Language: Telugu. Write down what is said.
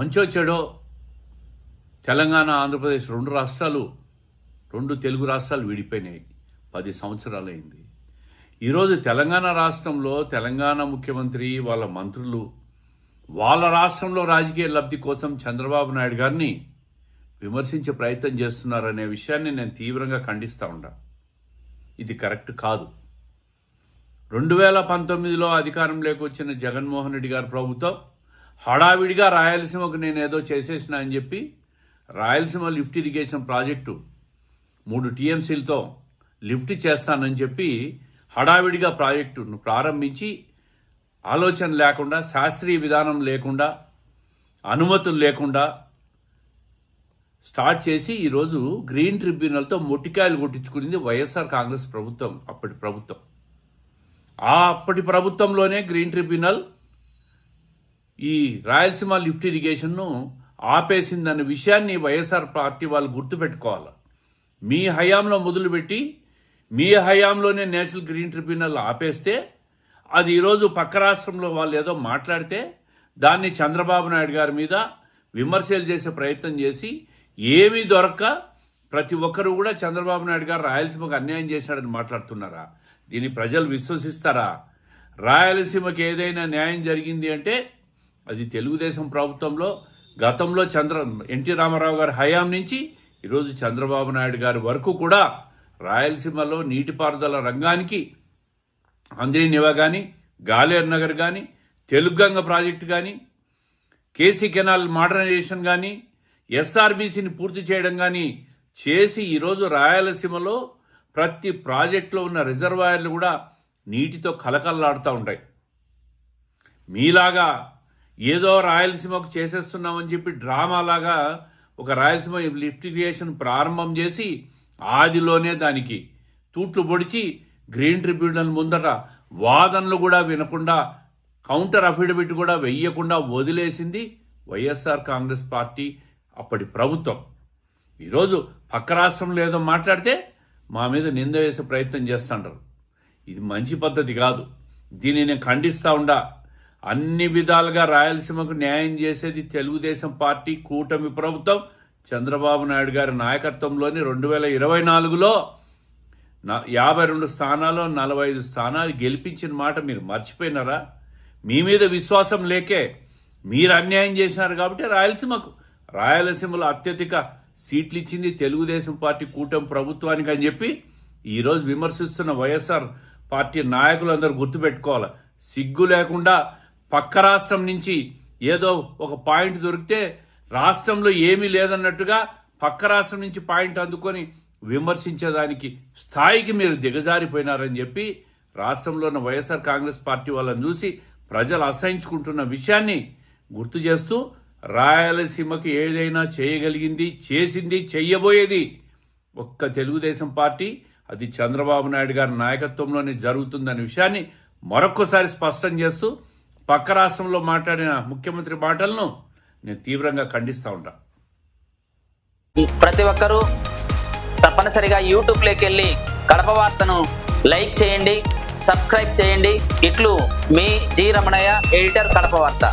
మంచో చెడో తెలంగాణ ఆంధ్రప్రదేశ్ రెండు రాష్ట్రాలు రెండు తెలుగు రాష్ట్రాలు విడిపోయినాయి. పది సంవత్సరాలైంది. ఈరోజు తెలంగాణ రాష్ట్రంలో తెలంగాణ ముఖ్యమంత్రి వాళ్ళ మంత్రులు వాళ్ళ రాష్ట్రంలో రాజకీయ లబ్ధి కోసం చంద్రబాబు నాయుడు గారిని విమర్శించే ప్రయత్నం చేస్తున్నారనే విషయాన్ని నేను తీవ్రంగా ఖండిస్తా ఉండా. ఇది కరెక్ట్ కాదు. రెండు వేల పంతొమ్మిదిలో అధికారంలోకి వచ్చిన జగన్మోహన్ రెడ్డి గారి ప్రభుత్వం హడావిడిగా రాయలసీమకు నేను ఏదో చేసేసిన అని చెప్పి రాయలసీమ లిఫ్ట్ ఇరిగేషన్ ప్రాజెక్టు మూడు టీఎంసీలతో లిఫ్ట్ చేస్తానని చెప్పి హడావిడిగా ప్రాజెక్టును ప్రారంభించి ఆలోచన లేకుండా శాస్త్రీయ విధానం లేకుండా అనుమతులు లేకుండా స్టార్ట్ చేసి ఈరోజు గ్రీన్ ట్రిబ్యునల్తో మొట్టికాయలు కొట్టించుకునింది వైఎస్ఆర్ కాంగ్రెస్ ప్రభుత్వం అప్పటి ప్రభుత్వం. ఆ అప్పటి ప్రభుత్వంలోనే గ్రీన్ ట్రిబ్యునల్ ఈ రాయలసీమ లిఫ్ట్ ఇరిగేషన్ను ఆపేసిందన్న విషయాన్ని వైఎస్ఆర్ పార్టీ వాళ్ళు గుర్తుపెట్టుకోవాలి. మీ హయాంలో మొదలుపెట్టి మీ హయాంలోనే నేషనల్ గ్రీన్ ట్రిబ్యునల్ ఆపేస్తే అది ఈరోజు పక్క రాష్ట్రంలో వాళ్ళు ఏదో మాట్లాడితే దాన్ని చంద్రబాబు నాయుడు గారి మీద విమర్శలు చేసే ప్రయత్నం చేసి ఏమీ దొరక్క ప్రతి ఒక్కరు కూడా చంద్రబాబు నాయుడు గారు రాయలసీమకు అన్యాయం చేశాడని మాట్లాడుతున్నారా? దీన్ని ప్రజలు విశ్వసిస్తారా? రాయలసీమకి ఏదైనా న్యాయం జరిగింది అంటే అది తెలుగుదేశం ప్రభుత్వంలో గతంలో చంద్ర ఎన్టీ రామారావు గారి హయాం నుంచి ఈరోజు చంద్రబాబు నాయుడు గారి వరకు కూడా రాయలసీమలో నీటిపారుదల రంగానికి అంద్రీ కానీ గాలేరు నగర్ కానీ తెలుగంగ ప్రాజెక్టు కానీ కేసీ కెనాల్ మోడర్నైజేషన్ కానీ ఎస్ఆర్బీసీని పూర్తి చేయడం కానీ చేసి ఈరోజు రాయలసీమలో ప్రతి ప్రాజెక్టులో ఉన్న రిజర్వాయర్లు కూడా నీటితో కలకల్లాడుతూ ఉంటాయి మీలాగా ఏదో రాయలసీమకు చేసేస్తున్నామని చెప్పి డ్రామాలాగా ఒక రాయలసీమ లిఫ్ట్ క్రియేషన్ ప్రారంభం చేసి ఆదిలోనే దానికి తూట్లు పొడిచి గ్రీన్ ట్రిబ్యునల్ ముందట వాదనలు కూడా వినకుండా కౌంటర్ అఫిడవిట్ కూడా వెయ్యకుండా వదిలేసింది వైఎస్ఆర్ కాంగ్రెస్ పార్టీ అప్పటి ప్రభుత్వం. ఈరోజు పక్క రాష్ట్రంలో ఏదో మాట్లాడితే మా మీద నింద వేసే ప్రయత్నం చేస్తుంటారు. ఇది మంచి పద్ధతి కాదు. దీన్ని నేను ఖండిస్తూ ఉండా. అన్ని విధాలుగా రాయలసీమకు న్యాయం చేసేది తెలుగుదేశం పార్టీ కూటమి ప్రభుత్వం. చంద్రబాబు నాయుడు గారి నాయకత్వంలోని రెండు వేల ఇరవై నాలుగులో నా- యాభై రెండు స్థానాల్లో నలభై ఐదు స్థానాలు గెలిపించిన మాట మీరు మర్చిపోయినారా? మీ మీద విశ్వాసం లేకే మీరు అన్యాయం చేసినారు కాబట్టి రాయలసీమకు. రాయలసీమలో అత్యధిక సీట్లు ఇచ్చింది తెలుగుదేశం పార్టీ కూటమి ప్రభుత్వానికి అని చెప్పి ఈరోజు విమర్శిస్తున్న వైఎస్ఆర్ పార్టీ నాయకులందరూ గుర్తుపెట్టుకోవాలి. సిగ్గు లేకుండా పక్క రాష్ట్రం నుంచి ఏదో ఒక పాయింట్ దొరికితే రాష్ట్రంలో ఏమీ లేదన్నట్టుగా పక్క రాష్ట్రం నుంచి పాయింట్ అందుకొని విమర్శించేదానికి స్థాయికి మీరు దిగజారిపోయినారని చెప్పి రాష్ట్రంలో ఉన్న వైఎస్ఆర్ కాంగ్రెస్ పార్టీ వాళ్ళని చూసి ప్రజలు అసహించుకుంటున్న విషయాన్ని గుర్తు చేస్తూ రాయలసీమకు ఏదైనా చేయగలిగింది చేసింది చెయ్యబోయేది ఒక్క తెలుగుదేశం పార్టీ అది చంద్రబాబు నాయుడు గారి నాయకత్వంలోనే జరుగుతుందనే విషయాన్ని మరొక్కసారి స్పష్టం చేస్తూ పక్క రాష్ట్రంలో మాట్లాడిన ముఖ్యమంత్రి మాటలను నేను తీవ్రంగా ఖండిస్తూ ఉంటా. ప్రతి ఒక్కరూ తప్పనిసరిగా యూట్యూబ్లోకి వెళ్ళి కడప వార్తను లైక్ చేయండి సబ్స్క్రైబ్ చేయండి. ఇట్లు మీ జి రమణయ్య ఎడిటర్ కడప వార్త.